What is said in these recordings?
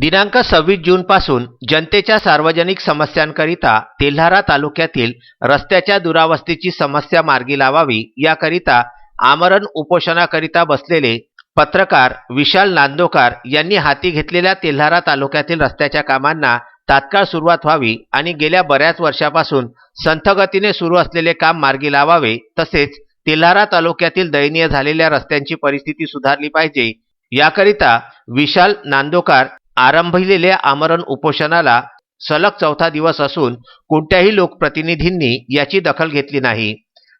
दिनांक सव्वीस जूनपासून जनतेच्या सार्वजनिक समस्यांकरिता तेल्हारा तालुक्यातील रस्त्याच्या दुरावस्थेची समस्या मार्गी लावावी याकरिता आमरण उपोषणाकरिता बसलेले पत्रकार विशाल नांदोकार यांनी हाती घेतलेल्या तेल्हारा तालुक्यातील रस्त्याच्या कामांना तात्काळ सुरुवात व्हावी आणि गेल्या बऱ्याच वर्षापासून संथगतीने सुरू असलेले काम मार्गी लावावे तसेच तेल्हारा तालुक्यातील दयनीय झालेल्या रस्त्यांची परिस्थिती सुधारली पाहिजे याकरिता विशाल नांदोकार आरंभिलेल्या आमरण उपोषणाला सलग चौथा दिवस असून कोणत्याही लोकप्रतिनिधींनी याची दखल घेतली नाही.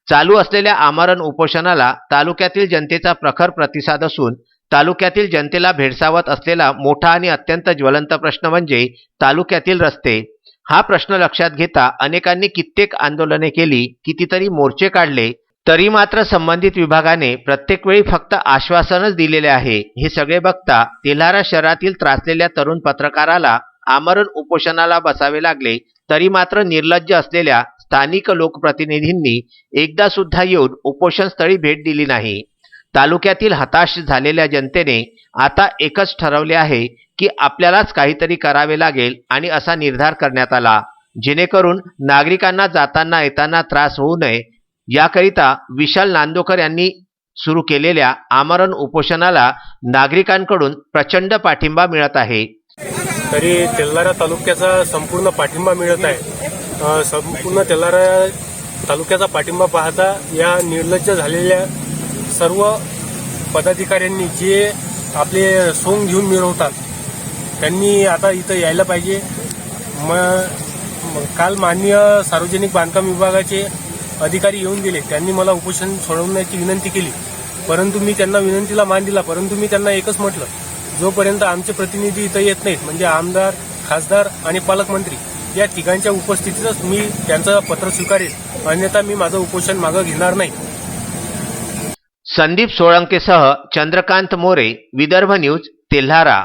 चालू असलेल्या आमरण उपोषणाला तालुक्यातील जनतेचा प्रखर प्रतिसाद असून तालुक्यातील जनतेला भेडसावत असलेला मोठा आणि अत्यंत ज्वलंत प्रश्न म्हणजे तालुक्यातील रस्ते. हा प्रश्न लक्षात घेता अनेकांनी कित्येक आंदोलने केली कितीतरी मोर्चे काढले तरी मात्र संबंधित विभागाने प्रत्येक वेळी फक्त आश्वासनच दिलेले आहे. हे सगळे बघता तेल्हारा शहरातील त्रासलेल्या तरुण पत्रकाराला आमरण उपोषणाला बसावे लागले. तरी मात्र निर्लज्ज असलेल्या स्थानिक लोकप्रतिनिधींनी एकदा सुद्धा येऊन उपोषणस्थळी भेट दिली नाही. तालुक्यातील हताश झालेल्या जनतेने आता एकच ठरवले आहे की आपल्यालाच काहीतरी करावे लागेल आणि असा निर्धार करण्यात आला. जेणेकरून नागरिकांना जाताना येताना त्रास होऊ नये याकरिता विशाल नांदोकर यांनी सुरू केलेल्या आमरण उपोषणाला नागरिकांकडून प्रचंड पाठिंबा मिळत आहे. तरी तेल्हारा तालुक्याचा संपूर्ण पाठिंबा मिळत आहे. संपूर्ण तेल्हारा तालुक्याचा पाठिंबा पाहता या निर्लज्ज झालेल्या सर्व पदाधिकाऱ्यांनी जे आपले सोंग घेऊन मिरवतात त्यांनी आता इथं यायला पाहिजे. म मग काल माननीय सार्वजनिक बांधकाम विभागाचे अधिकारी येऊन गेले. त्यांनी मला उपोषण सोडवण्याची विनंती केली. परंतु मी त्यांना विनंतीला मान दिला. परंतु मी त्यांना एकच म्हटलं. जोपर्यंत आमचे प्रतिनिधी इथं येत नाहीत म्हणजे आमदार खासदार आणि पालकमंत्री या तिघांच्या उपस्थितीतच मी त्यांचं पत्र स्वीकारेल. अन्यथा मी माझं उपोषण मागं घेणार नाही. संदीप सोळंकेसह चंद्रकांत मोरे विदर्भ न्यूज तेल्हारा.